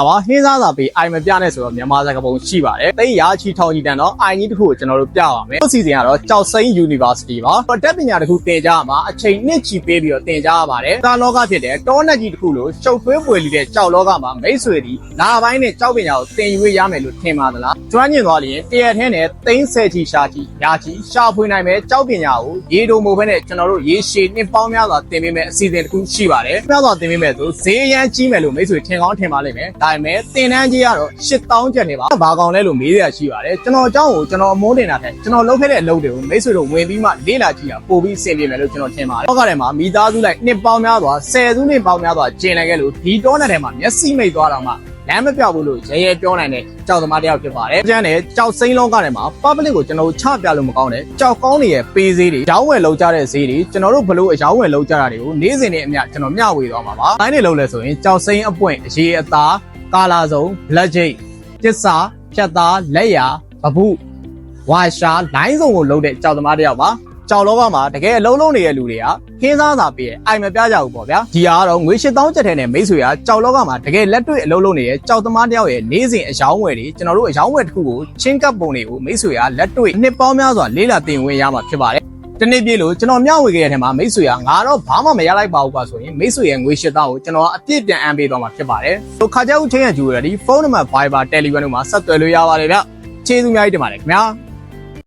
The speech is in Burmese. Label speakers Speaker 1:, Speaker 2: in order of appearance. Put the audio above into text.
Speaker 1: ပါဟင်းစားစာပေးအိုင်မပြနဲ့ဆိုတော့မြန်မာစကားပုံရှိပါတယ်တိတ်ရာချီထောင်ကြီးတန်တော့အိုင်ကြီးတစ်ခုကိုကျွန်တော်တို့ပြပါမယ်အစီအစဉ်ကတော့ကြောက်စိမ်း University ပါတက်ပညာတစ်ခုသင်ကြားမှာအချိန်နှစ်ချီပေးပြီးတော့သင်ကြားရပါတယ်တာလောကဖြစ်တဲ့တောနက်ကြီးတစ်ခုလို့ရှုပ်ထွေးပွေလီတဲ့ကြောက်လောကမှာမိတ်ဆွေဒီလာပိုင်းနဲ့ကြောက်ပညာကိုသင်ယူရမယ်လို့ထင်ပါသလားကျွမ်းကျင်သွားလျင်တရက်ထဲနဲ့သိန်းဆယ်ချီရှာချီရာချီရှာဖွေနိုင်မယ်ကြောက်ပညာကိုရေတုံမို့ဘဲနဲ့ကျွန်တော်တို့ရေရှည်နှစ်ပေါင်းများစွာသင်ပေးမယ်အစီအစဉ်တစ်ခုရှိပါတယ်များစွာသင်ပေးမယ်ဆိုဈေးရမ်းကြီးမယ်လို့မိတ်ဆွေထင်ကောင်းထင်ပါလိမ့်မယ်ဒါပေမဲ့သင်တန်းကြီးကတော့8000ကျပ်နေပါဘာကောင်လဲလို့မေးရရှိပါတယ်ကျွန်တော်အကြောင်းကိုကျွန်တော်အမိုးတင်တာထက်ကျွန်တော်လုပ်ခဲ့တဲ့အလုပ်တွေကိုမိတ်ဆွေတို့ဝင်ပြီးမှလေ့လာကြည့်တာပို့ပြီးအဆင်ပြေမယ်လို့ကျွန်တော်ထင်ပါတယ်။ဟောကထဲမှာမိသားစုလိုက်နှစ်ပေါင်းများစွာဆယ်စုနှစ်ပေါင်းများစွာကျင်လည်ခဲ့လို့ဒီတောနယ်ထဲမှာမျက်စိမိတ်သွားတော့မှ လမ်းမပြောက်ဘူးလို့ရဲရဲပြောနိုင်တဲ့ကြောက်သမားတစ်ယောက်ဖြစ်ပါတယ်။ကျန်တဲ့ကြောက်စိမ့်လုံးကထဲမှာ public ကိုကျွန်တော်တို့ချပြလို့မကောင်းတဲ့ကြောက်ကောင်းနေတဲ့ပေးဈေးတွေရောင်းဝယ်လောက်ကြတဲ့ဈေးတွေကျွန်တော်တို့ဘလို့အရောင်းဝယ်လောက်ကြတာတွေကိုနေ့စဉ်နဲ့အမျှကျွန်တော်မျှဝေသွားမှာပါ။တိုင်းနေလုံးလဲဆိုရင်ကြောက်စိမ့်အပွင့်အရေးအသားကာလာစုံ blood jade တစ္ဆာဖြတ်သားလက်ရပပုဝါရှာလိုင်းစုံကိုလုံးတဲ့ကြောက်သမားတစ်ယောက်ပါ ကြောက်လောကမှာတကယ်အလုံးလုံးနေတဲ့လူတွေကခင်းစားစာပေးရဲ့အိုင်မပြကြဘူးပေါ့ဗျာဒီဟာကတော့ငွေ8000ကျပ်ထဲနဲ့မိတ်ဆွေကကြောက်လောကမှာတကယ်လက်တွေ့အလုံးလုံးနေတဲ့ကြောက်သမားတစ်ယောက်ရဲ့နေ့စဉ်အယောင်းဝယ်တွေကျွန်တော်တို့အယောင်းဝယ်တစ်ခုကိုချင်းကပ်ပုံတွေကိုမိတ်ဆွေကလက်တွေ့နှစ်ပေါင်းများစွာလေးလာတင်ဝင်ရမှာဖြစ်ပါတယ်တနေ့ပြေလို့ကျွန်တော်မျှဝေခဲ့တဲ့ထဲမှာမိတ်ဆွေကငါတော့ဘာမှမရလိုက်ပါဘူးကွာဆိုရင်မိတ်ဆွေရဲ့ငွေ8000ကိုကျွန်တော်အပြည့်ပြန်အမ်းပေးသွားမှာဖြစ်ပါတယ်။ဆိုခါကြောက်ချင်းရကျူရဒီဖုန်းနံပါတ် Viber Telegram တို့မှာဆက်သွယ်လို့ရပါတယ်ဗျ။ကျေးဇူးအများကြီးတင်ပါတယ်ခင်ဗျာ။